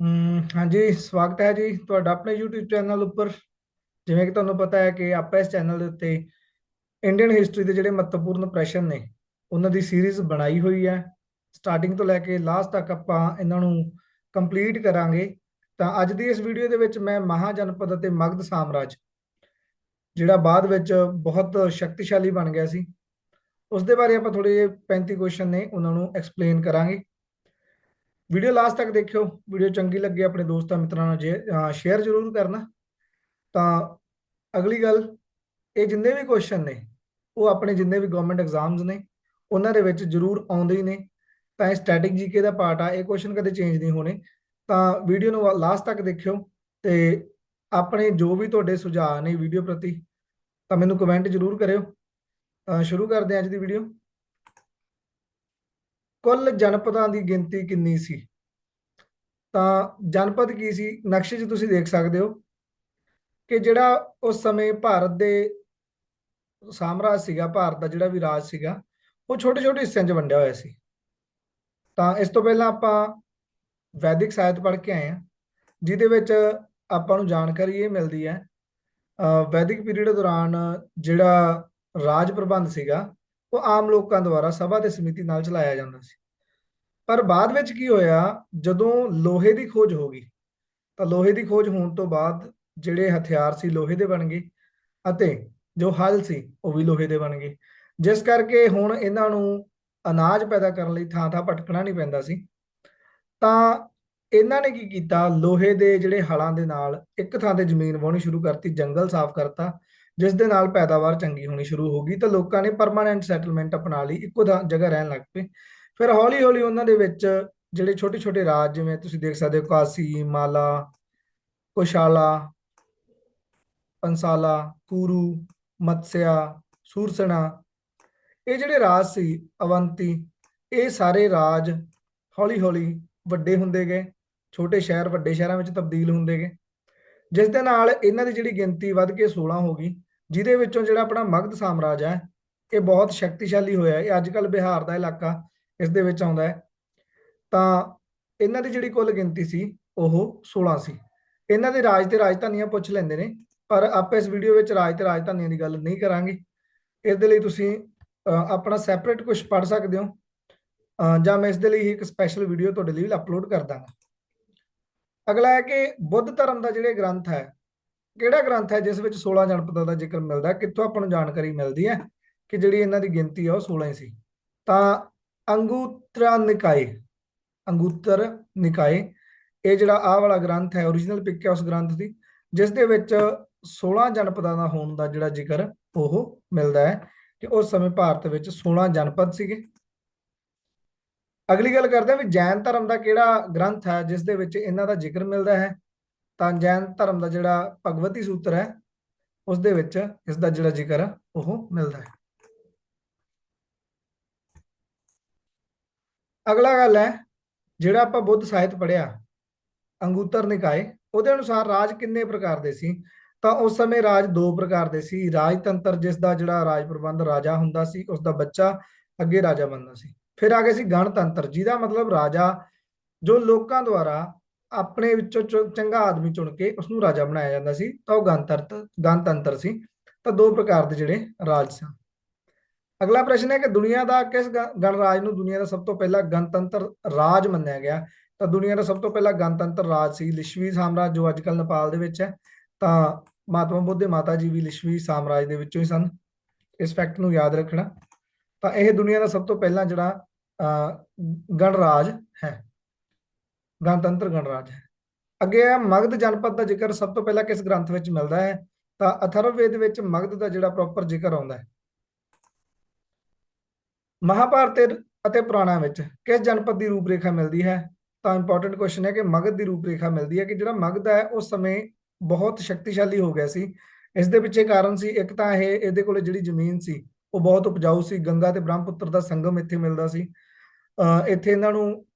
ਹਾਂਜੀ, ਸਵਾਗਤ ਹੈ ਜੀ ਤੁਹਾਡਾ ਆਪਣੇ YouTube ਚੈਨਲ ਉੱਪਰ। ਜਿਵੇਂ ਕਿ ਤੁਹਾਨੂੰ ਪਤਾ ਹੈ ਕਿ ਆਪਾਂ ਇਸ ਚੈਨਲ ਦੇ ਉੱਤੇ ਇੰਡੀਅਨ ਹਿਸਟਰੀ ਦੇ ਜਿਹੜੇ ਮਹੱਤਵਪੂਰਨ ਪ੍ਰਸ਼ਨ ਨੇ, ਉਹਨਾਂ ਦੀ ਸੀਰੀਜ਼ ਬਣਾਈ ਹੋਈ ਹੈ। ਸਟਾਰਟਿੰਗ ਤੋਂ ਲੈ ਕੇ ਲਾਸਟ ਤੱਕ ਆਪਾਂ ਇਹਨਾਂ ਨੂੰ ਕੰਪਲੀਟ ਕਰਾਂਗੇ। ਤਾਂ ਅੱਜ ਦੀ ਇਸ ਵੀਡੀਓ ਦੇ ਵਿੱਚ ਮੈਂ ਮਹਾਜਨਪਦ ਅਤੇ ਮਗਧ ਸਾਮਰਾਜ, ਜਿਹੜਾ ਬਾਅਦ ਵਿੱਚ ਬਹੁਤ ਸ਼ਕਤੀਸ਼ਾਲੀ ਬਣ ਗਿਆ ਸੀ। ਉਸ ਦੇ ਬਾਰੇ ਆਪਾਂ ਥੋੜੇ ਜਿਹੇ 35 ਕੁਐਸਚਨ ਨੇ, ਉਹਨਾਂ ਨੂੰ ਐਕਸਪਲੇਨ ਕਰਾਂਗੇ। ਵੀਡੀਓ ਲਾਸਟ ਤੱਕ ਦੇਖਿਓ, ਵੀਡੀਓ ਚੰਗੀ ਲੱਗੇ ਆਪਣੇ ਦੋਸਤਾਂ ਮਿੱਤਰਾਂ ਨਾਲ ਸ਼ੇਅਰ ਜ਼ਰੂਰ ਕਰਨਾ। ਤਾਂ ਅਗਲੀ ਗੱਲ, ਇਹ ਜਿੰਨੇ ਵੀ ਕੁਐਸਚਨ ਨੇ, ਉਹ ਆਪਣੇ ਜਿੰਨੇ ਵੀ ਗਵਰਨਮੈਂਟ ਐਗਜ਼ਾਮਸ ਨੇ, ਉਹਨਾਂ ਦੇ ਵਿੱਚ ਜ਼ਰੂਰ ਆਉਂਦੇ ਹੀ ਨੇ। ਤਾਂ ਇਹ ਸਟੈਟਿਕ ਜੀਕੇ ਦਾ ਪਾਰਟ ਆ, ਇਹ ਕੁਐਸਚਨ ਕਦੇ ਚੇਂਜ ਨਹੀਂ ਹੋਣੇ। ਤਾਂ ਵੀਡੀਓ ਨੂੰ ਲਾਸਟ ਤੱਕ ਦੇਖਿਓ ਤੇ ਆਪਣੇ ਜੋ ਵੀ ਤੁਹਾਡੇ ਸੁਝਾਅ ਨੇ ਵੀਡੀਓ ਪ੍ਰਤੀ, ਤਾਂ ਮੈਨੂੰ ਕਮੈਂਟ ਜ਼ਰੂਰ ਕਰਿਓ। ਤਾਂ ਸ਼ੁਰੂ ਕਰਦੇ ਹਾਂ ਅੱਜ ਦੀ ਵੀਡੀਓ ਕੁੱਲ ਜਨਪਦਾਂ ਦੀ ਗਿਣਤੀ ਕਿੰਨੀ ਸੀ? ਤਾਂ ਜਨਪਦ ਕੀ ਸੀ? ਨਕਸ਼ੇ 'ਚ ਤੁਸੀਂ ਦੇਖ ਸਕਦੇ ਹੋ ਕਿ ਜਿਹੜਾ ਉਸ ਸਮੇਂ ਭਾਰਤ ਦੇ ਸਾਮਰਾਜ ਸੀਗਾ, ਭਾਰਤ ਦਾ ਜਿਹੜਾ ਵੀ ਰਾਜ ਸੀਗਾ, ਉਹ ਛੋਟੇ ਛੋਟੇ ਹਿੱਸਿਆਂ 'ਚ ਵੰਡਿਆ ਹੋਇਆ ਸੀ। ਤਾਂ ਇਸ ਤੋਂ ਪਹਿਲਾਂ ਆਪਾਂ ਵੈਦਿਕ ਸਾਹਿਤ ਪੜ੍ਹ ਕੇ ਆਏ ਆ ਜਿਹਦੇ ਵਿੱਚ ਆਪਾਂ ਨੂੰ ਜਾਣਕਾਰੀ ਇਹ ਮਿਲਦੀ ਹੈ ਵੈਦਿਕ ਪੀਰੀਅਡ ਦੌਰਾਨ ਜਿਹੜਾ ਰਾਜ ਪ੍ਰਬੰਧ ਸੀਗਾ ਉਹ ਆਮ ਲੋਕਾਂ ਦੁਆਰਾ ਸਭਾ ਤੇ ਸਮਿਤੀ ਨਾਲ ਚਲਾਇਆ ਜਾਂਦਾ ਸੀ। ਪਰ ਬਾਅਦ ਵਿੱਚ ਕੀ ਹੋਇਆ, ਜਦੋਂ ਲੋਹੇ ਦੀ ਖੋਜ ਹੋ ਗਈ, ਤਾਂ ਲੋਹੇ ਦੀ ਖੋਜ ਹੋਣ ਤੋਂ ਬਾਅਦ ਜਿਹੜੇ ਹਥਿਆਰ ਸੀ ਲੋਹੇ ਦੇ ਬਣ ਗਏ ਅਤੇ ਜੋ ਹਲ ਸੀ ਉਹ ਵੀ ਲੋਹੇ ਦੇ ਬਣ ਗਏ। ਜਿਸ ਕਰਕੇ ਹੁਣ ਇਹਨਾਂ ਨੂੰ ਅਨਾਜ ਪੈਦਾ ਕਰਨ ਲਈ ਥਾਂ ਥਾਂ ਭਟਕਣਾ ਨਹੀਂ ਪੈਂਦਾ ਸੀ। ਤਾਂ ਇਹਨਾਂ ਨੇ ਕੀ ਕੀਤਾ, ਲੋਹੇ ਦੇ ਜਿਹੜੇ ਹਲਾਂ ਦੇ ਨਾਲ ਇੱਕ ਥਾਂ ਤੇ ਜ਼ਮੀਨ ਵਾਹਣੀ ਸ਼ੁਰੂ ਕਰਤੀ, ਜੰਗਲ ਸਾਫ਼ ਕਰਤਾ ਜਿਸ ਦੇ ਨਾਲ ਪੈਦਾਵਾਰ ਚੰਗੀ ਹੋਣੀ ਸ਼ੁਰੂ ਹੋ ਗਈ, ਤਾਂ ਲੋਕਾਂ ਨੇ ਪਰਮਾਨੈਂਟ ਸੈਟਲਮੈਂਟ ਅਪਣਾ ਲਈ, ਇੱਕੋ ਜਗ੍ਹਾ ਰਹਿਣ ਲੱਗ ਪਏ। ਫਿਰ ਹੌਲੀ ਹੌਲੀ ਉਹਨਾਂ ਦੇ ਵਿੱਚ ਜਿਹੜੇ ਛੋਟੇ ਛੋਟੇ ਰਾਜ ਜਿਵੇਂ ਤੁਸੀਂ ਦੇਖ ਸਕਦੇ ਹੋ, ਕਾਸੀ, ਮਾਲਾ, ਕੁਸ਼ਾਲਾ, ਪੰਸਾਲਾ, ਕੂਰੂ, ਮਤਸਿਆ, ਸੂਰਸਣਾ, ਇਹ ਜਿਹੜੇ ਰਾਜ ਸੀ, ਅਵੰਤੀ, ਇਹ ਸਾਰੇ ਰਾਜ ਹੌਲੀ ਹੌਲੀ ਵੱਡੇ ਹੁੰਦੇ ਗਏ। ਛੋਟੇ ਸ਼ਹਿਰ ਵੱਡੇ ਸ਼ਹਿਰਾਂ ਵਿੱਚ ਤਬਦੀਲ ਹੁੰਦੇ ਗਏ। ਜਿਸ ਦੇ ਨਾਲ ਇਹਨਾਂ ਦੀ ਜਿਹੜੀ ਗਿਣਤੀ ਵੱਧ ਕੇ 16 ਹੋ ਗਈ ਜਿਹਦੇ ਵਿੱਚੋਂ ਜਿਹੜਾ ਆਪਣਾ ਮਗਧ ਸਾਮਰਾਜ ਹੈ, ਇਹ ਬਹੁਤ ਸ਼ਕਤੀਸ਼ਾਲੀ ਹੋਇਆ ਇਹ ਅੱਜ ਕੱਲ ਬਿਹਾਰ ਦਾ ਇਲਾਕਾ ਇਸ ਦੇ ਵਿੱਚ ਆਉਂਦਾ ਹੈ। ਤਾਂ ਇਹਨਾਂ ਦੀ ਜਿਹੜੀ ਕੁੱਲ ਗਿਣਤੀ ਸੀ, ਉਹ 16 ਸੀ। ਇਹਨਾਂ ਦੇ ਰਾਜ ਤੇ ਰਾਜਧਾਨੀਆਂ ਪੁੱਛ ਲੈਂਦੇ ਨੇ, ਪਰ ਆਪਾਂ ਇਸ ਵੀਡੀਓ ਵਿੱਚ ਰਾਜ ਤੇ ਰਾਜਧਾਨੀਆਂ ਦੀ ਗੱਲ ਨਹੀਂ ਕਰਾਂਗੇ। ਇਸ ਦੇ ਲਈ ਤੁਸੀਂ ਆਪਣਾ ਸੈਪਰੇਟ ਕੁਝ ਪੜ ਸਕਦੇ ਹੋ। ਜਾਂ ਮੈਂ ਇਸ ਦੇ ਲਈ ਇੱਕ ਸਪੈਸ਼ਲ ਵੀਡੀਓ ਤੁਹਾਡੇ ਲਈ ਅਪਲੋਡ ਕਰ ਦਾਂਗਾ। ਅਗਲਾ ਹੈ ਕਿ ਬੁੱਧ ਧਰਮ ਦਾ ਜਿਹੜੇ ਗ੍ਰੰਥ ਹੈ ਕਿਹੜਾ ਗ੍ਰੰਥ ਹੈ ਜਿਸ ਵਿੱਚ 16 ਜਨਪਦਾਂ ਦਾ ਜ਼ਿਕਰ ਮਿਲਦਾ? ਕਿੱਥੋਂ ਆਪਾਂ ਨੂੰ ਜਾਣਕਾਰੀ ਮਿਲਦੀ ਹੈ ਕਿ ਜਿਹੜੀ ਇਹਨਾਂ ਦੀ ਗਿਣਤੀ ਆ ਉਹ 16 ਹੀ ਸੀ? ਤਾਂ ਅੰਗੂਤਰਾ ਨਿਕਾਏ, ਅੰਗੂਤਰ ਨਿਕਾਏ, ਇਹ ਜਿਹੜਾ ਆਹ ਵਾਲਾ ਗ੍ਰੰਥ ਹੈ origignal ਪਿਕ ਹੈ ਉਸ ਗ੍ਰੰਥ ਦੀ, ਜਿਸ ਦੇ ਵਿੱਚ 16 ਜਨਪਦਾਂ ਦਾ ਹੋਣ ਦਾ ਜਿਹੜਾ ਜ਼ਿਕਰ ਉਹ ਮਿਲਦਾ ਹੈ ਕਿ ਉਸ ਸਮੇਂ ਭਾਰਤ ਵਿੱਚ 16 ਜਨਪਦ ਸੀਗੇ। ਅਗਲੀ ਗੱਲ ਕਰਦੇ ਹਾਂ ਵੀ ਜੈਨ ਧਰਮ ਦਾ ਕਿਹੜਾ ਗ੍ਰੰਥ ਹੈ ਜਿਸ ਦੇ ਵਿੱਚ ਇਹਨਾਂ ਦਾ ਜ਼ਿਕਰ ਮਿਲਦਾ ਹੈ? ਤਾਂ ਜੈਨ ਧਰਮ ਦਾ ਜਿਹੜਾ ਭਗਵਤੀ ਸੂਤਰ ਹੈ ਉਸ ਦੇ ਵਿੱਚ ਇਸ ਦਾ ਜਿਹੜਾ ਜ਼ਿਕਰ ਉਹ ਮਿਲਦਾ ਹੈ। ਅਗਲਾ ਗੱਲ ਹੈ, ਜਿਹੜਾ ਆਪਾਂ ਬੁੱਧ ਸਾਹਿਤ ਪੜਿਆ ਅੰਗੂਤਰ ਨਿਕਾਏ, ਉਹਦੇ ਅਨੁਸਾਰ ਰਾਜ ਕਿੰਨੇ ਪ੍ਰਕਾਰ ਦੇ ਸੀ? ਤਾਂ ਉਸ ਸਮੇਂ ਰਾਜ ਦੋ ਪ੍ਰਕਾਰ ਦੇ ਸੀ। ਰਾਜਤੰਤਰ ਜਿਸ ਦਾ ਜਿਹੜਾ ਰਾਜ ਪ੍ਰਬੰਧ ਰਾਜਾ ਹੁੰਦਾ ਸੀ ਉਸ ਦਾ ਬੱਚਾ ਅੱਗੇ ਰਾਜਾ ਬਣਦਾ ਸੀ। ਫਿਰ ਆ ਗਏ ਸੀ ਗਣਤੰਤਰ, ਜਿਹਦਾ ਮਤਲਬ ਰਾਜਾ ਜੋ ਲੋਕਾਂ ਦੁਆਰਾ ਆਪਣੇ ਵਿੱਚੋਂ ਚੰਗਾ ਆਦਮੀ ਚੁਣ ਕੇ ਉਸ ਨੂੰ ਰਾਜਾ ਬਣਾਇਆ ਜਾਂਦਾ ਸੀ, ਤਾਂ ਉਹ ਗਣਤੰਤਰ ਗਣਤੰਤਰ ਸੀ। ਤਾਂ ਦੋ ਪ੍ਰਕਾਰ ਦੇ ਜਿਹੜੇ ਰਾਜ ਸਨ। ਅਗਲਾ ਪ੍ਰਸ਼ਨ ਹੈ ਕਿ ਦੁਨੀਆ ਦਾ ਕਿਸ ਗਣਰਾਜ ਨੂੰ ਦੁਨੀਆ ਦਾ ਸਭ ਤੋਂ ਪਹਿਲਾ ਗਣਤੰਤਰ ਰਾਜ ਮੰਨਿਆ ਗਿਆ? ਤਾਂ ਦੁਨੀਆ ਦਾ ਸਭ ਤੋਂ ਪਹਿਲਾ ਗਣਤੰਤਰ ਰਾਜ ਸੀ ਲਿਸ਼ਵੀ ਸਾਮਰਾਜ, ਜੋ ਅੱਜਕੱਲ ਨੇਪਾਲ ਦੇ ਵਿੱਚ ਹੈ। ਤਾਂ ਮਹਾਤਮਾ ਬੁੱਧ ਦੇ ਮਾਤਾ ਜੀ ਵੀ ਲਿਸ਼ਵੀ ਸਾਮਰਾਜ ਦੇ ਵਿੱਚੋਂ ਹੀ ਸਨ। ਇਸ ਫੈਕਟ ਨੂੰ ਯਾਦ ਰੱਖਣਾ। ਤਾਂ ਇਹ ਦੁਨੀਆ ਦਾ ਸਭ ਤੋਂ ਪਹਿਲਾ ਜਿਹੜਾ ਗਣਰਾਜ ਹੈ। ਗਣਤੰਤਰ ਗਣਰਾਜ ਹੈ। ਅੱਗੇ ਹੈ, ਮਗਧ ਜਨਪਦ ਦਾ ਜ਼ਿਕਰ ਸਭ ਤੋਂ ਪਹਿਲਾਂ ਕਿਸ ਗ੍ਰੰਥ ਵਿੱਚ ਮਿਲਦਾ ਹੈ? ਤਾਂ ਅਥਰਵਵੇਦ ਵਿੱਚ ਮਗਧ ਦਾ ਜਿਹੜਾ ਪ੍ਰੋਪਰ ਜ਼ਿਕਰ ਆਉਂਦਾ ਹੈ। ਮਹਾਭਾਰਤ ਅਤੇ ਪੁਰਾਣਾ ਵਿੱਚ ਕਿਸ ਜਨਪਦ ਦੀ ਰੂਪਰੇਖਾ ਮਿਲਦੀ ਹੈ? ਤਾਂ ਇੰਪੋਰਟੈਂਟ ਕੁਐਸਚਨ ਹੈ ਕਿ ਮਗਧ ਦੀ ਰੂਪਰੇਖਾ ਮਿਲਦੀ ਹੈ ਕਿ ਜਿਹੜਾ ਮਗਧ ਹੈ, ਉਸ ਸਮੇਂ ਬਹੁਤ ਸ਼ਕਤੀਸ਼ਾਲੀ ਹੋ ਗਿਆ ਸੀ। ਇਸ ਦੇ ਪਿੱਛੇ ਕਾਰਨ ਸੀ, ਇੱਕ ਤਾਂ ਇਹ, ਇਹਦੇ ਕੋਲੇ ਜਿਹੜੀ ਜ਼ਮੀਨ ਸੀ, ਉਹ ਬਹੁਤ ਉਪਜਾਊ ਸੀ। ਗੰਗਾ ਤੇ ਬ੍ਰਹਮਪੁੱਤਰ ਦਾ ਸੰਗਮ ਇੱਥੇ ਮਿਲਦਾ ਸੀ। ਇੱਥੇ ਇਹਨਾਂ ਨੂੰ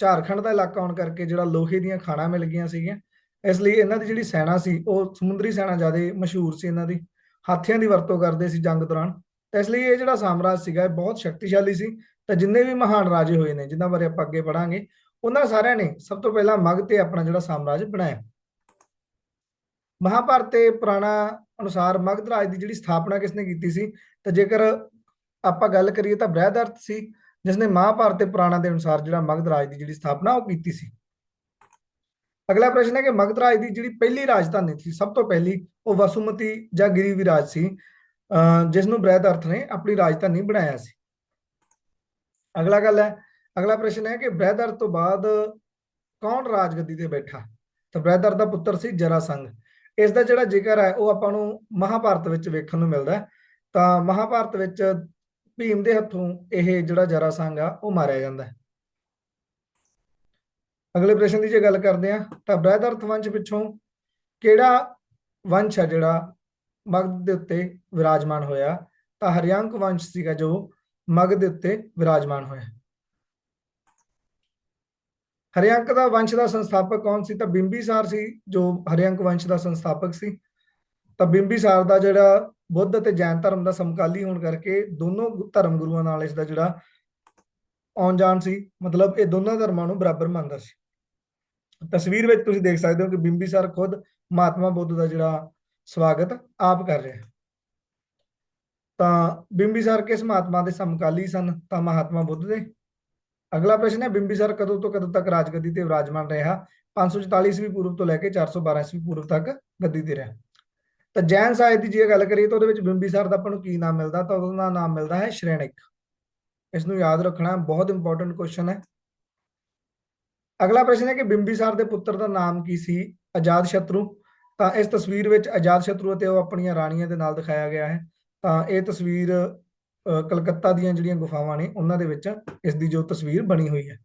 ਝਾਰਖੰਡ ਦਾ ਇਲਾਕਾ ਹੋਣ ਕਰਕੇ ਜਿਹੜਾ ਲੋਹੇ ਦੀਆਂ ਖਾਣਾ ਮਿਲ ਗਈਆਂ ਸੀਗੀਆਂ, ਇਸ ਲਈ ਇਹਨਾਂ ਦੀ ਜਿਹੜੀ ਸੈਨਾ ਸੀ, ਉਹ ਸਮੁੰਦਰੀ ਸੈਨਾ ਜ਼ਿਆਦਾ ਮਸ਼ਹੂਰ ਸੀ ਇਹਨਾਂ ਦੀ, ਹਾਥੀਆਂ ਦੀ ਵਰਤੋਂ ਕਰਦੇ ਸੀ ਜੰਗ ਦੌਰਾਨ। ਤਾਂ ਇਸ ਲਈ ਇਹ ਜਿਹੜਾ ਸਾਮਰਾਜ ਸੀਗਾ, ਇਹ ਬਹੁਤ ਸ਼ਕਤੀਸ਼ਾਲੀ ਸੀ ਤਾਂ ਜਿੰਨੇ ਵੀ ਮਹਾਨ ਰਾਜੇ ਹੋਏ ਨੇ, ਜਿਨ੍ਹਾਂ ਬਾਰੇ ਆਪਾਂ ਅੱਗੇ ਪੜਾਂਗੇ ਉਹਨਾਂ ਸਾਰਿਆਂ ਨੇ ਸਭ ਤੋਂ ਪਹਿਲਾਂ ਮਗਧ ਤੇ ਆਪਣਾ ਜਿਹੜਾ ਸਾਮਰਾਜ ਬਣਾਇਆ। ਮਹਾਭਾਰਤ ਤੇ ਪੁਰਾਣਾ ਅਨੁਸਾਰ ਮਗਧ ਰਾਜ ਦੀ ਜਿਹੜੀ ਸਥਾਪਨਾ ਕਿਸਨੇ ਕੀਤੀ ਸੀ, ਤਾਂ ਜੇਕਰ ਆਪਾਂ ਗੱਲ ਕਰੀਏ ਤਾਂ ਬ੍ਰਹਦਰਥ ਸੀ ਜਿਸਨੇ ਮਹਾਭਾਰਤ ਦੇ ਪੁਰਾਣਾ ਦੇ ਅਨੁਸਾਰ ਜਿਹੜਾ ਮਗਧ ਰਾਜ ਦੀ ਜਿਹੜੀ ਸਥਾਪਨਾ ਉਹ ਕੀਤੀ ਸੀ। ਅਗਲਾ ਪ੍ਰਸ਼ਨ ਹੈ ਕਿ ਮਗਧ ਰਾਜ ਦੀ ਜਿਹੜੀ ਪਹਿਲੀ ਰਾਜਧਾਨੀ ਸੀ, ਸਭ ਤੋਂ ਪਹਿਲੀ, ਉਹ ਵਸੂਮਤੀ ਜਾਂ ਗਿਰੀਵਿਰਾਜ ਸੀ, ਅਹ ਜਿਸ ਨੂੰ ਬ੍ਰਹਦਰਥ ਨੇ ਆਪਣੀ ਰਾਜਧਾਨੀ ਬਣਾਇਆ ਸੀ। ਅਗਲਾ ਗੱਲ ਹੈ, ਅਗਲਾ ਪ੍ਰਸ਼ਨ ਹੈ ਕਿ ਬ੍ਰਹਦਰਥ ਤੋਂ ਬਾਅਦ ਕੌਣ ਰਾਜਗੱਦੀ ਤੇ ਬੈਠਾ? ਤਾਂ ਬ੍ਰਹਦਰਥ ਦਾ ਪੁੱਤਰ ਸੀ ਜਰਾਸੰਘ। ਇਸ ਦਾ ਜਿਹੜਾ ਜ਼ਿਕਰ ਹੈ, ਉਹ ਆਪਾਂ ਨੂੰ ਮਹਾਭਾਰਤ ਵਿੱਚ ਵੇਖਣ ਨੂੰ ਮਿਲਦਾ ਤਾਂ ਮਹਾਭਾਰਤ ਵਿੱਚ ਭੀਮ ਦੇ ਹੱਥੋਂ ਇਹ ਜਿਹੜਾ ਜਰਾਸੰਘ ਆ, ਉਹ ਮਾਰਿਆ ਜਾਂਦਾ ਹੈ। ਅਗਲੇ ਪ੍ਰਸ਼ਨ ਦੀ ਜੇ ਗੱਲ ਕਰਦੇ ਆ ਤਾਂ ਬ੍ਰਹਦਰਥ ਵੰਸ਼ ਪਿੱਛੋਂ ਕਿਹੜਾ ਵੰਸ਼ ਹੈ ਜਿਹੜਾ ਮਗਧ ਦੇ ਉੱਤੇ ਵਿਰਾਜਮਾਨ ਹੋਇਆ? ਤਾਂ ਹਰਿਆੰਕ ਵੰਸ਼ ਸੀਗਾ ਜੋ ਮਗਧ ਦੇ ਉੱਤੇ ਵਿਰਾਜਮਾਨ ਹੋਇਆ। ਹਰਿਆੰਕ ਦਾ ਵੰਸ਼ ਦਾ ਸੰਸਥਾਪਕ ਕੌਣ ਸੀ? ਤਾਂ ਬਿੰਬੀਸਾਰ ਸੀ ਜੋ ਹਰਿਆੰਕ ਵੰਸ਼ ਦਾ ਸੰਸਥਾਪਕ ਸੀ। ਤਾਂ ਬਿੰਬੀਸਾਰ ਦਾ ਜਿਹੜਾ ਬੁੱਧ ਅਤੇ ਜੈਨ ਧਰਮ ਦਾ ਸਮਕਾਲੀ ਹੋਣ ਕਰਕੇ ਦੋਨੋਂ ਧਰਮ ਗੁਰੂਆਂ ਨਾਲ ਇਸ ਦਾ ਜਿਹੜਾ ਆਉਣ ਜਾਣ ਸੀ, ਮਤਲਬ ਇਹ ਦੋਨਾਂ ਧਰਮਾਂ ਨੂੰ ਬਰਾਬਰ ਮੰਨਦਾ ਸੀ। ਤਸਵੀਰ ਵਿੱਚ ਤੁਸੀਂ ਦੇਖ ਸਕਦੇ ਹੋ ਕਿ ਬਿੰਬੀਸਾਰ ਖੁਦ ਮਹਾਤਮਾ ਬੁੱਧ ਦਾ ਜਿਹੜਾ ਸਵਾਗਤ ਆਪ ਕਰ ਰਿਹਾ ਹੈ। ਤਾਂ ਬਿੰਬੀਸਾਰ ਕਿਸ ਮਹਾਤਮਾ ਦੇ ਸਮਕਾਲੀ ਸਨ? ਤਾਂ ਮਹਾਤਮਾ ਬੁੱਧ ਦੇ। ਅਗਲਾ ਪ੍ਰਸ਼ਨ ਹੈ, ਬਿੰਬੀਸਾਰ ਕਦੋਂ ਤੋਂ ਕਦੋਂ ਤੱਕ ਰਾਜਗੱਦੀ ਤੇ ਵਿਰਾਜਮਾਨ ਰਿਹਾ? 544 ਈਸਵੀ ਪੂਰਬ ਤੋਂ ਲੈ ਕੇ 412 ਈਸਵੀ ਪੂਰਬ ਤੱਕ ਗੱਦੀ ਤੇ ਰਿਹਾ। ਤਾਂ ਜੈਨ ਸਾਹਿਤ ਦੀ ਜੇ ਗੱਲ ਕਰੀਏ ਤਾਂ ਉਹਦੇ ਵਿੱਚ ਬਿੰਬੀਸਾਰ ਦਾ ਆਪਾਂ ਨੂੰ ਕੀ ਨਾਮ ਮਿਲਦਾ? ਤਾਂ ਉਹਦਾ ਨਾਮ ਮਿਲਦਾ ਹੈ ਸ਼੍ਰੇਣਿਕ। ਇਸ ਨੂੰ ਯਾਦ ਰੱਖਣਾ ਬਹੁਤ ਇੰਪੋਰਟੈਂਟ ਕੁਐਸਚਨ ਹੈ। ਅਗਲਾ ਪ੍ਰਸ਼ਨ ਹੈ ਕਿ ਬਿੰਬੀਸਾਰ ਦੇ ਪੁੱਤਰ ਦਾ ਨਾਮ ਕੀ ਸੀ? ਆਜ਼ਾਦ ਸ਼ਤਰੂ। ਤਾਂ ਇਸ ਤਸਵੀਰ ਵਿੱਚ ਆਜ਼ਾਦ ਸ਼ਤਰੂ ਅਤੇ ਉਹ ਆਪਣੀਆਂ ਰਾਣੀਆਂ ਦੇ ਨਾਲ ਦਿਖਾਇਆ ਗਿਆ ਹੈ। ਤਾਂ ਇਹ ਤਸਵੀਰ ਕਲਕੱਤਾ ਦੀਆਂ ਜਿਹੜੀਆਂ ਗੁਫਾਵਾਂ ਨੇ, ਉਹਨਾਂ ਦੇ ਵਿੱਚ ਇਸ ਦੀ ਜੋ ਤਸਵੀਰ ਬਣੀ ਹੋਈ ਹੈ।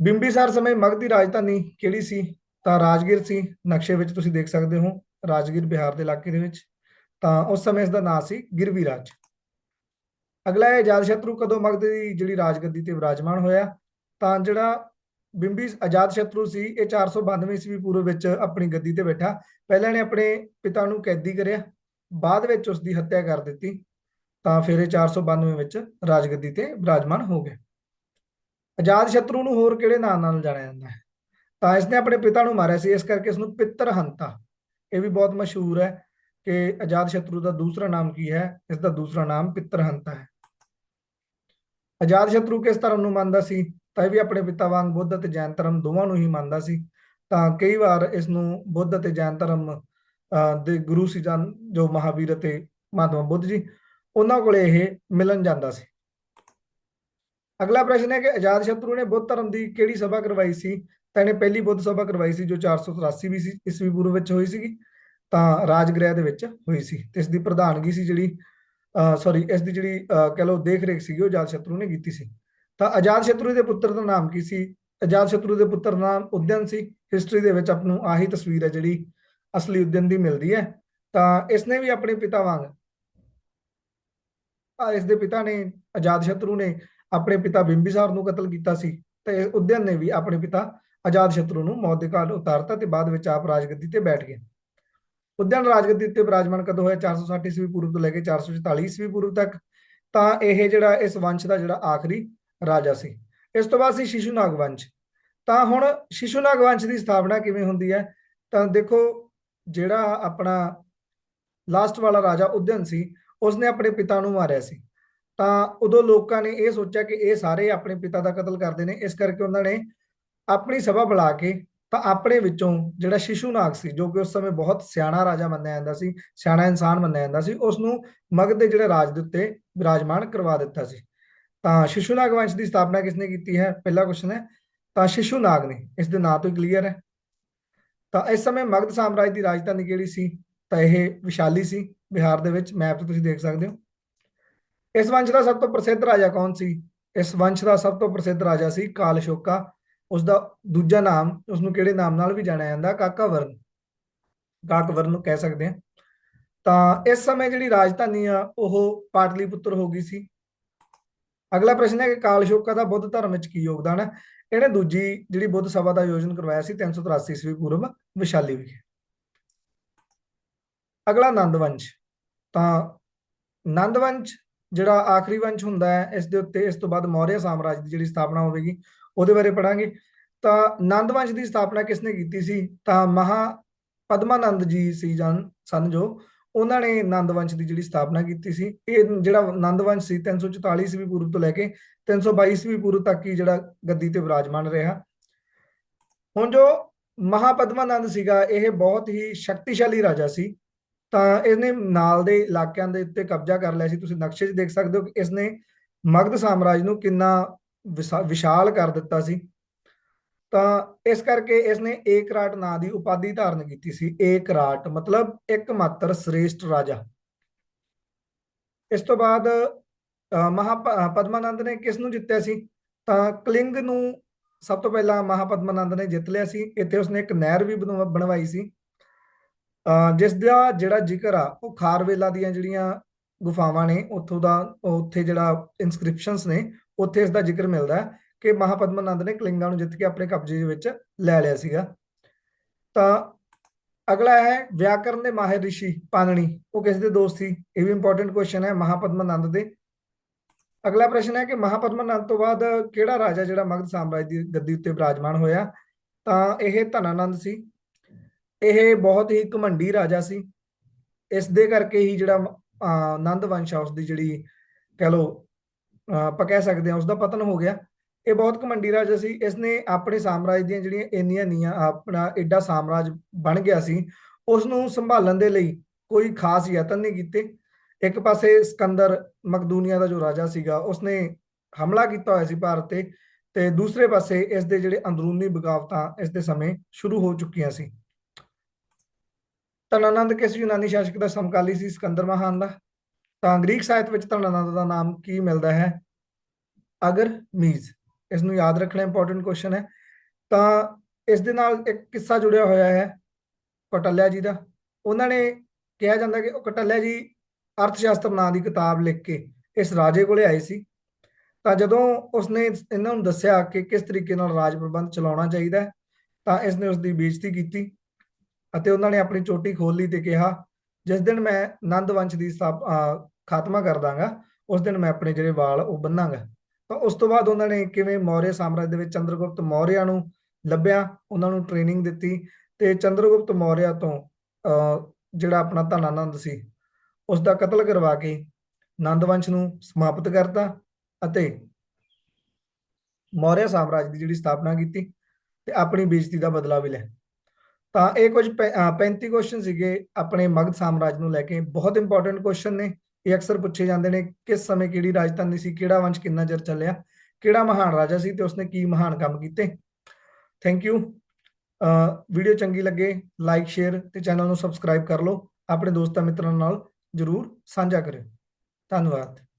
ਬਿੰਬੀਸਾਰ ਸਮੇਂ ਮਗਧ ਦੀ ਰਾਜਧਾਨੀ ਕਿਹੜੀ ਸੀ? ਤਾਂ ਰਾਜਗੀਰ ਸੀ, ਨਕਸ਼ੇ ਵਿੱਚ ਤੁਸੀਂ ਦੇਖ ਸਕਦੇ ਹੋ, ਰਾਜਗੀਰ ਬਿਹਾਰ ਦੇ ਇਲਾਕੇ ਦੇ ਵਿੱਚ, ਤਾਂ ਉਸ ਸਮੇਂ ਇਸ ਦਾ ਨਾਮ ਸੀ ਗਿਰਵੀ ਰਾਜ। ਅਗਲਾ ਹੈ ਸ਼ਤਰੂ ਕਦੋਂ ਮਗਧ ਦੀ ਜਿਹੜੀ ਰਾਜਗੱਦੀ ਤੇ ਵਿਰਾਜਮਾਨ ਹੋਇਆ, ਤਾਂ ਜਿਹੜਾ ਬਿੰਬੀ ਆਜ਼ਾਦ ਸ਼ਤਰੂ ਸੀ, ਇਹ 492 ਈਸਵੀ ਪੂਰਵ ਵਿੱਚ ਆਪਣੀ ਗੱਦੀ ਤੇ ਬੈਠਾ। ਪਹਿਲਾਂ ਨੇ ਆਪਣੇ ਪਿਤਾ ਨੂੰ ਕੈਦੀ ਕਰਿਆ, ਬਾਅਦ ਵਿੱਚ ਉਸ ਦੀ ਹੱਤਿਆ ਕਰ ਦਿੱਤੀ, ਤਾਂ ਫਿਰ ਇਹ 492 ਵਿੱਚ ਰਾਜਗੱਦੀ ਤੇ ਵਿਰਾਜਮਾਨ ਹੋ ਗਿਆ। ਆਜ਼ਾਦ ਸ਼ਤਰੂ ਨੂੰ ਹੋਰ ਕਿਹੜੇ ਨਾਂ ਨਾਲ ਜਾਣਿਆ ਜਾਂਦਾ ਹੈ? ਤਾਂ ਇਸਨੇ ਆਪਣੇ ਪਿਤਾ ਨੂੰ ਮਾਰਿਆ ਸੀ ਇਸ ਕਰਕੇ ਇਸ ਨੂੰ ਪਿੱਤਰ ਹੰਤਾ। ਇਹ ਵੀ ਬਹੁਤ ਮਸ਼ਹੂਰ ਹੈ ਕਿ ਆਜ਼ਾਦ ਸ਼ਤਰੂ ਦਾ ਦੂਸਰਾ ਨਾਮ ਕੀ ਹੈ? ਇਸ ਦਾ ਦੂਸਰਾ ਨਾਮ ਪਿੱਤਰ ਹੰਤਾ ਹੈ। ਆਜ਼ਾਦ ਸ਼ਤਰੂ ਕਿਸ ਧਰਮ ਨੂੰ ਮੰਨਦਾ ਸੀ? ਤਾਂ ਇਹ ਵੀ ਆਪਣੇ ਪਿਤਾ ਵਾਂਗ ਬੁੱਧ ਅਤੇ ਜੈਨ ਧਰਮ ਦੋਵਾਂ ਨੂੰ ਹੀ ਮੰਨਦਾ ਸੀ। ਤਾਂ ਕਈ ਵਾਰ ਇਸ ਨੂੰ ਬੁੱਧ ਅਤੇ ਜੈਨ ਧਰਮ ਅਹ, ਦੇ ਗੁਰੂ ਸੀ ਜਨ ਜੋ ਮਹਾਵੀਰ ਅਤੇ ਮਹਾਤਮਾ ਬੁੱਧ ਜੀ ਉਹਨਾਂ ਕੋਲੇ ਇਹ ਮਿਲਣ ਜਾਂਦਾ ਸੀ। ਅਗਲਾ ਪ੍ਰਸ਼ਨ ਹੈ ਕਿ ਆਜ਼ਾਦ ਸ਼ਤਰੂ ਨੇ ਬੁੱਧ ਧਰਮ ਦੀ ਕਿਹੜੀ ਸਭਾ ਕਰਵਾਈ ਸੀ? ਤਾਂ ਇਹਨੇ ਪਹਿਲੀ ਬੁੱਧ ਸਭਾ ਕਰਵਾਈ ਸੀ ਜੋ 483 ਵੀ ਸੀ ਈਸਵੀ ਪੂਰਵ ਵਿੱਚ ਹੋਈ ਸੀਗੀ ਤਾਂ ਰਾਜਗ੍ਰਹਿ ਦੇ ਵਿੱਚ ਹੋਈ ਸੀ। ਤੇ ਇਸ ਦੀ ਪ੍ਰਧਾਨਗੀ ਸੀ ਜਿਹੜੀ ਸੌਰੀ ਇਸ ਦੀ ਜਿਹੜੀ ਅਹ, ਲਓ ਦੇਖ ਰੇਖ ਸੀਗੀ ਉਹ ਅਜਾਤਸ਼ਤਰੂ ਨੇ ਕੀਤੀ ਸੀ। ਤਾਂ ਅਜਾਤਸ਼ਤਰੂ ਦੇ ਪੁੱਤਰ ਦਾ ਨਾਮ ਕੀ ਸੀ? ਅਜਾਤਸ਼ਤਰੂ ਦੇ ਪੁੱਤਰ ਦਾ ਨਾਮ ਉਦਯਨ ਸੀ। ਹਿਸਟਰੀ ਦੇ ਵਿੱਚ ਆਪ ਨੂੰ ਆਹੀ ਤਸਵੀਰ ਹੈ ਜਿਹੜੀ ਅਸਲੀ ਉਦਯਨ ਦੀ ਮਿਲਦੀ ਹੈ। ਤਾਂ ਇਸਨੇ ਵੀ ਆਪਣੇ ਪਿਤਾ ਵਾਂਗ ਆ ਇਸ ਦੇ ਪਿਤਾ ਨੇ ਅਜਾਤਸ਼ਤਰੂ ਨੇ ਆਪਣੇ ਪਿਤਾ ਬਿੰਬੀਸਾਰ ਨੂੰ ਕਤਲ ਕੀਤਾ ਸੀ। ਤੇ ਉਦਯਨ ਨੇ ਵੀ ਆਪਣੇ ਪਿਤਾ ਆਜ਼ਾਦ ਅਜਾਤਸ਼ਤਰੂ ਨੂੰ ਮੌਤ ਦੇ ਘਾਟ ਉਤਾਰਤਾ ਤੇ ਬਾਅਦ ਵਿੱਚ ਆਪ ਰਾਜਗੱਦੀ ਤੇ ਬੈਠ ਗਏ। ਉਦਯਨ ਰਾਜਗੱਦੀ ਤੇ ਵਿਰਾਜਮਾਨ ਕਦੋਂ ਹੋਇਆ? 460 ਈਸਵੀ ਪੂਰਵ ਤੋਂ ਲੈ ਕੇ 444 ਈਸਵੀ ਪੂਰਵ ਤੱਕ। ਤਾਂ ਇਹ ਜਿਹੜਾ ਇਸ ਵੰਸ਼ ਦਾ ਜਿਹੜਾ ਆਖਰੀ ਰਾਜਾ ਸੀ। ਇਸ ਤੋਂ ਬਾਅਦ ਸੀ ਸ਼ਿਸ਼ੂਨਾਗ ਵੰਸ਼। ਤਾਂ ਹੁਣ ਸ਼ਿਸ਼ੂਨਾਗ ਵੰਸ਼ ਦੀ ਸਥਾਪਨਾ ਕਿਵੇਂ ਹੁੰਦੀ ਹੈ? ਤਾਂ ਦੇਖੋ, ਜਿਹੜਾ ਆਪਣਾ ਲਾਸਟ ਵਾਲਾ ਰਾਜਾ ਉਦਯਨ ਸੀ, ਉਸਨੇ ਆਪਣੇ ਪਿਤਾ ਨੂੰ ਮਾਰਿਆ ਸੀ। ਤਾਂ ਉਦੋਂ ਲੋਕਾਂ ਨੇ ਇਹ ਸੋਚਿਆ ਕਿ ਇਹ ਸਾਰੇ ਆਪਣੇ ਪਿਤਾ ਦਾ ਕਤਲ ਕਰਦੇ ਨੇ। ਇਸ ਕਰਕੇ ਉਹਨਾਂ ਨੇ ਆਪਣੀ ਸਭਾ ਬੁਲਾ ਕੇ ਤਾਂ ਆਪਣੇ ਵਿੱਚੋਂ ਜਿਹੜਾ ਸ਼ਿਸ਼ੂ ਨਾਗ ਸੀ, ਜੋ ਕਿ ਉਸ ਸਮੇਂ ਬਹੁਤ ਸਿਆਣਾ ਰਾਜਾ ਮੰਨਿਆ ਜਾਂਦਾ ਸੀ, ਸਿਆਣਾ ਇਨਸਾਨ ਮੰਨਿਆ ਜਾਂਦਾ ਸੀ ਉਸ ਨੂੰ ਮਗਧ ਦੇ ਜਿਹੜੇ ਰਾਜ ਦੇ ਉੱਤੇ ਵਿਰਾਜਮਾਨ ਕਰਵਾ ਦਿੱਤਾ ਸੀ। ਤਾਂ ਸ਼ਿਸ਼ੂ ਨਾਗ ਵੰਸ਼ ਦੀ ਸਥਾਪਨਾ ਕਿਸਨੇ ਕੀਤੀ ਹੈ? ਪਹਿਲਾ ਕੁਐਸਚਨ ਹੈ। ਤਾਂ ਸ਼ਿਸ਼ੂ ਨਾਗ ਨੇ, ਇਸ ਦੇ ਨਾਂ ਤੋਂ ਹੀ ਕਲੀਅਰ ਹੈ। ਤਾਂ ਇਸ ਸਮੇਂ ਮਗਧ ਸਾਮਰਾਜ ਦੀ ਰਾਜਧਾਨੀ ਕਿਹੜੀ ਸੀ? ਤਾਂ ਇਹ ਵਿਸ਼ਾਲੀ ਸੀ, ਬਿਹਾਰ ਦੇ ਵਿੱਚ ਮੈਪ 'ਤੇ ਤੁਸੀਂ ਦੇਖ ਸਕਦੇ ਹੋ। ਇਸ ਵੰਸ਼ ਦਾ ਸਭ ਤੋਂ ਪ੍ਰਸਿੱਧ ਰਾਜਾ ਕੌਣ ਸੀ? ਇਸ ਵੰਸ਼ ਦਾ ਸਭ ਤੋਂ ਪ੍ਰਸਿੱਧ ਰਾਜਾ ਸੀ ਕਾਲਸ਼ੋਕਾ। ਉਸ ਦਾ ਦੂਜਾ ਨਾਮ ਉਸ ਨੂੰ ਕਿਹੜੇ ਨਾਮ ਨਾਲ ਵੀ ਜਾਣਿਆ ਜਾਂਦਾ? ਕਾਕਾਵਰਨ ਕਾਕਵਰਨ ਨੂੰ ਕਹਿ ਸਕਦੇ ਹਾਂ। ਤਾਂ ਇਸ ਸਮੇਂ ਜਿਹੜੀ ਰਾਜਧਾਨੀ ਆ, ਉਹ ਪਾਟਲੀਪੁੱਤਰ ਹੋ ਗਈ ਸੀ। ਅਗਲਾ ਪ੍ਰਸ਼ਨ ਹੈ ਕਿ ਕਾਲਸ਼ੋਕਾ ਦਾ ਬੁੱਧ ਧਰਮ ਵਿੱਚ ਕੀ ਯੋਗਦਾਨ ਹੈ? ਇਹਨੇ ਦੂਜੀ ਜਿਹੜੀ ਬੁੱਧ ਸਭਾ ਦਾ ਆਯੋਜਨ ਕਰਵਾਇਆ ਸੀ 383 ਈਸਵੀ ਪੂਰਵ, ਵਿਸ਼ਾਲੀ ਵਿਖੇ। ਅਗਲਾ ਨੰਦ ਵੰਸ਼ ਤਾਂ ਨੰਦ ਵੰਸ਼ ਜਿਹੜਾ ਆਖਰੀ ਵੰਸ਼ ਹੁੰਦਾ ਹੈ, ਇਸ ਦੇ ਉੱਤੇ ਇਸ ਤੋਂ ਬਾਅਦ ਮੌਰੀਆ ਸਾਮਰਾਜ ਦੀ ਜਿਹੜੀ ਸਥਾਪਨਾ ਹੋਵੇਗੀ ਉਹਦੇ ਬਾਰੇ ਪੜਾਂਗੇ ਤਾਂ ਨੰਦਵੰਸ਼ ਦੀ ਸਥਾਪਨਾ ਕਿਸਨੇ ਕੀਤੀ ਸੀ? ਤਾਂ ਮਹਾ ਪਦਮਾਨੰਦ ਜੀ ਸੀ ਜਨ ਸਨ ਜੋ, ਉਹਨਾਂ ਨੇ ਨੰਦਵੰਸ਼ ਦੀ ਜਿਹੜੀ ਸਥਾਪਨਾ ਕੀਤੀ ਸੀ। ਇਹ ਜਿਹੜਾ ਨੰਦ ਵੰਸ਼ ਸੀ 344 ਈਸਵੀ ਪੂਰਵ ਤੋਂ ਲੈ ਕੇ 322 ਈਸਵੀ ਪੂਰਬ ਤੱਕ ਹੀ ਜਿਹੜਾ ਗੱਦੀ ਤੇ ਵਿਰਾਜਮਾਨ ਰਿਹਾ। ਹੁਣ ਜੋ ਮਹਾਪਦਮਾਨੰਦ ਸੀਗਾ, ਇਹ ਬਹੁਤ ਹੀ ਸ਼ਕਤੀਸ਼ਾਲੀ ਰਾਜਾ ਸੀ। ਤਾਂ ਇਹਨੇ ਨਾਲ ਦੇ ਇਲਾਕਿਆਂ ਦੇ ਉੱਤੇ ਕਬਜ਼ਾ ਕਰ ਲਿਆ ਸੀ। ਤੁਸੀਂ ਨਕਸ਼ੇ 'ਚ ਦੇਖ ਸਕਦੇ ਹੋ ਕਿ ਇਸਨੇ ਮਗਧ ਸਾਮਰਾਜ ਨੂੰ ਕਿੰਨਾ ਵਿਸ਼ਾਲ ਕਰ ਦਿੱਤਾ ਸੀ। ਤਾਂ ਇਸ ਕਰਕੇ ਇਸਨੇ ਏਕਰਾਟ ਨਾਂ ਦੀ ਉਪਾਧੀ ਧਾਰਨ ਕੀਤੀ ਸੀ। ਏਕਰਾਟ ਮਤਲਬ ਇੱਕਮਾਤਰ ਸ੍ਰੇਸ਼ਟ ਰਾਜਾ। ਇਸ ਤੋਂ ਬਾਅਦ ਮਹਾ ਪਦਮਾਨੰਦ ਨੇ ਕਿਸ ਨੂੰ ਜਿੱਤਿਆ ਸੀ? ਤਾਂ ਕਲਿੰਗ ਨੂੰ ਸਭ ਤੋਂ ਪਹਿਲਾਂ ਮਹਾਪਦਮਾਨੰਦ ਨੇ ਜਿੱਤ ਲਿਆ ਸੀ। ਇੱਥੇ ਉਸਨੇ ਇੱਕ ਨਹਿਰ ਵੀ ਬਣਵਾ- ਬਣਵਾਈ ਸੀ। ਅਹ, ਜਿਸ ਦਾ ਜਿਹੜਾ ਜ਼ਿਕਰ ਆ ਉਹ ਖਾਰਵੇਲਾ ਦੀਆਂ ਜਿਹੜੀਆਂ ਗੁਫਾਵਾਂ ਨੇ ਉੱਥੋਂ ਦਾ ਉੱਥੇ ਜਿਹੜਾ ਇਨਸਕ੍ਰਿਪਸ਼ਨਸ ਨੇ ਉੱਥੇ ਇਸ ਦਾ ਜ਼ਿਕਰ ਮਿਲਦਾ ਹੈ ਕਿ ਮਹਾਪਦਮਾਨੰਦ ਨੇ ਕਲਿੰਗਾਂ ਨੂੰ ਜਿੱਤ ਕੇ ਆਪਣੇ ਕਬਜ਼ੇ ਦੇ ਵਿੱਚ ਲੈ ਲਿਆ ਸੀਗਾ। ਤਾਂ ਅਗਲਾ ਹੈ ਵਿਆਕਰਨ ਦੇ ਮਾਹਿਰ ਰਿਸ਼ੀ ਪਾਣਨੀ ਉਹ ਕਿਸ ਦੇ ਦੋਸਤ ਸੀ? ਇਹ ਵੀ ਇੰਪੋਰਟੈਂਟ ਕੁਐਸਚਨ ਹੈ ਮਹਾਪਦਮਾਨੰਦ ਦੇ। ਅਗਲਾ ਪ੍ਰਸ਼ਨ ਹੈ ਕਿ ਮਹਾਪਦਮਾਨੰਦ ਤੋਂ ਬਾਅਦ ਕਿਹੜਾ ਰਾਜਾ ਜਿਹੜਾ ਮਗਧ ਸਾਮਰਾਜ ਦੀ ਗੱਦੀ ਉੱਤੇ ਵਿਰਾਜਮਾਨ ਹੋਇਆ? ਤਾਂ ਇਹ ਧਨਾਨੰਦ ਸੀ। ਇਹ ਬਹੁਤ ਹੀ ਘਮੰਡੀ ਰਾਜਾ ਸੀ। ਇਸ ਦੇ ਕਰਕੇ ਹੀ ਜਿਹੜਾ ਅਹ, ਨੰਦ ਵੰਸ਼ ਆ ਦੀ ਜਿਹੜੀ ਕਹਿ ਲੋ ਆਪਾਂ ਕਹਿ ਸਕਦੇ ਹਾਂ ਉਸ ਦਾ ਪਤਨ ਹੋ ਗਿਆ। ਇਹ ਬਹੁਤ ਘਮੰਡੀ ਰਾਜਾ ਸੀ। ਇਸਨੇ ਆਪਣੇ ਸਾਮਰਾਜ ਦੀਆਂ ਜਿਹੜੀਆਂ ਇੰਨੀਆਂ ਨੀਆਂ ਆਪਣਾ ਐਡਾ ਸਾਮਰਾਜ ਬਣ ਗਿਆ ਸੀ ਉਸ ਨੂੰ ਸੰਭਾਲਣ ਦੇ ਲਈ ਕੋਈ ਖਾਸ ਯਤਨ ਨਹੀਂ ਕੀਤੇ। ਇੱਕ ਪਾਸੇ ਸਿਕੰਦਰ ਮਕਦੂਨੀਆ ਦਾ ਜੋ ਰਾਜਾ ਸੀਗਾ, ਉਸਨੇ ਹਮਲਾ ਕੀਤਾ ਹੋਇਆ ਸੀ ਭਾਰਤ ਤੇ ਤੇ ਦੂਸਰੇ ਪਾਸੇ ਇਸ ਦੇ ਜਿਹੜੇ ਅੰਦਰੂਨੀ ਬਗਾਵਤਾਂ ਇਸ ਦੇ ਸਮੇਂ ਸ਼ੁਰੂ ਹੋ ਚੁੱਕੀਆਂ ਸੀ। ਧਨਾਨੰਦ ਕਿਸ ਯੂਨਾਨੀ ਸ਼ਾਸਕ ਦਾ ਸਮਕਾਲੀ ਸੀ? ਸਿਕੰਦਰ ਮਹਾਨ ਦਾ। ਤਾਂ ਗ੍ਰੀਕ ਸਾਹਿਤ ਵਿੱਚ ਧਨਾਨੰਦ ਦਾ ਨਾਮ ਕੀ ਮਿਲਦਾ ਹੈ? ਅਗਰ ਮੀਜ਼ ਇਸ ਨੂੰ ਯਾਦ ਰੱਖਣਾ ਇੰਪੋਰਟੈਂਟ ਕੁਐਸਚਨ ਹੈ। ਤਾਂ ਇਸ ਦੇ ਨਾਲ ਇੱਕ ਕਿੱਸਾ ਜੁੜਿਆ ਹੋਇਆ ਹੈ, ਕੌਟਲਿਆ ਜੀ ਦਾ। ਉਹਨਾਂ ਨੇ ਕਿਹਾ ਜਾਂਦਾ ਕਿ ਉਹ ਕੌਟਲਿਆ ਜੀ ਅਰਥ ਸ਼ਾਸਤਰ ਨਾਂ ਦੀ ਕਿਤਾਬ ਲਿਖ ਕੇ ਇਸ ਰਾਜੇ ਕੋਲੇ ਆਏ ਸੀ। ਤਾਂ ਜਦੋਂ ਉਸਨੇ ਇਹਨਾਂ ਨੂੰ ਦੱਸਿਆ ਕਿ ਕਿਸ ਤਰੀਕੇ ਨਾਲ ਰਾਜ ਪ੍ਰਬੰਧ ਚਲਾਉਣਾ ਚਾਹੀਦਾ ਹੈ, ਤਾਂ ਇਸਨੇ ਉਸ ਦੀ ਬੇਇੱਜ਼ਤੀ ਕੀਤੀ ਅਤੇ ਉਹਨਾਂ ਨੇ ਆਪਣੀ ਚੋਟੀ ਖੋਲ ਲਈ ਤੇ ਕਿਹਾ ਜਿਸ ਦਿਨ ਮੈਂ ਨੰਦ ਵੰਸ਼ ਦੀ ਸਥਾਪ- ਖਾਤਮਾ ਕਰ ਦਾਂਗਾ ਉਸ ਦਿਨ ਮੈਂ ਆਪਣੇ ਜਿਹੜੇ ਵਾਲ ਉਹ ਬੰਨਾਂਗਾ। ਤਾਂ ਉਸ ਤੋਂ ਬਾਅਦ ਉਹਨਾਂ ਨੇ ਕਿਵੇਂ ਮੌਰੀਆ ਸਾਮਰਾਜ ਦੇ ਵਿੱਚ ਚੰਦਰਗੁਪਤ ਮੌਰੀਆ ਨੂੰ ਲੱਭਿਆ ਉਹਨਾਂ ਨੂੰ ਟ੍ਰੇਨਿੰਗ ਦਿੱਤੀ ਤੇ ਚੰਦਰਗੁਪਤ ਮੌਰੀਆ ਤੋਂ ਅਹ, ਜਿਹੜਾ ਆਪਣਾ ਧਨਾਨੰਦ ਸੀ ਉਸ ਦਾ ਕਤਲ ਕਰਵਾ ਕੇ ਨੰਦ ਵੰਸ਼ ਨੂੰ ਸਮਾਪਤ ਕਰਤਾ ਅਤੇ ਮੌਰੀਆ ਸਾਮਰਾਜ ਦੀ ਜਿਹੜੀ ਸਥਾਪਨਾ ਕੀਤੀ ਤੇ ਆਪਣੀ ਬੇਇੱਜ਼ਤੀ ਦਾ ਬਦਲਾ ਵੀ ਲਿਆ। ਤਾਂ ਇਹ ਕੁਝ ਪੈ- ਅਹ 35 ਕੁਐਸਚਨ ਸੀਗੇ ਆਪਣੇ ਮਗਧ ਸਾਮਰਾਜ ਨੂੰ ਲੈ ਕੇ। ਬਹੁਤ ਇੰਪੋਰਟੈਂਟ ਕੁਐਸਚਨ ਨੇ। ਇਹ ਅਕਸਰ ਪੁੱਛੇ ਜਾਂਦੇ ਨੇ ਕਿਸ ਸਮੇਂ ਕਿਹੜੀ ਰਾਜਧਾਨੀ ਸੀ, ਕਿਹੜਾ ਵੰਸ਼ ਕਿੰਨਾ ਚਿਰ ਚੱਲਿਆ, ਕਿਹੜਾ ਮਹਾਨ ਰਾਜਾ ਸੀ ਤੇ ਉਸਨੇ ਕੀ ਮਹਾਨ ਕੰਮ ਕੀਤੇ। ਥੈਂਕ ਯੂ ਵੀਡੀਓ ਚੰਗੀ ਲੱਗੇ ਲਾਈਕ ਸ਼ੇਅਰ ਤੇ ਚੈਨਲ ਨੂੰ ਸਬਸਕ੍ਰਾਈਬ ਕਰ ਲਓ। ਆਪਣੇ ਦੋਸਤਾਂ ਮਿੱਤਰਾਂ ਨਾਲ ਜਰੂਰ ਸਾਂਝਾ ਕਰਿਓ। ਧੰਨਵਾਦ।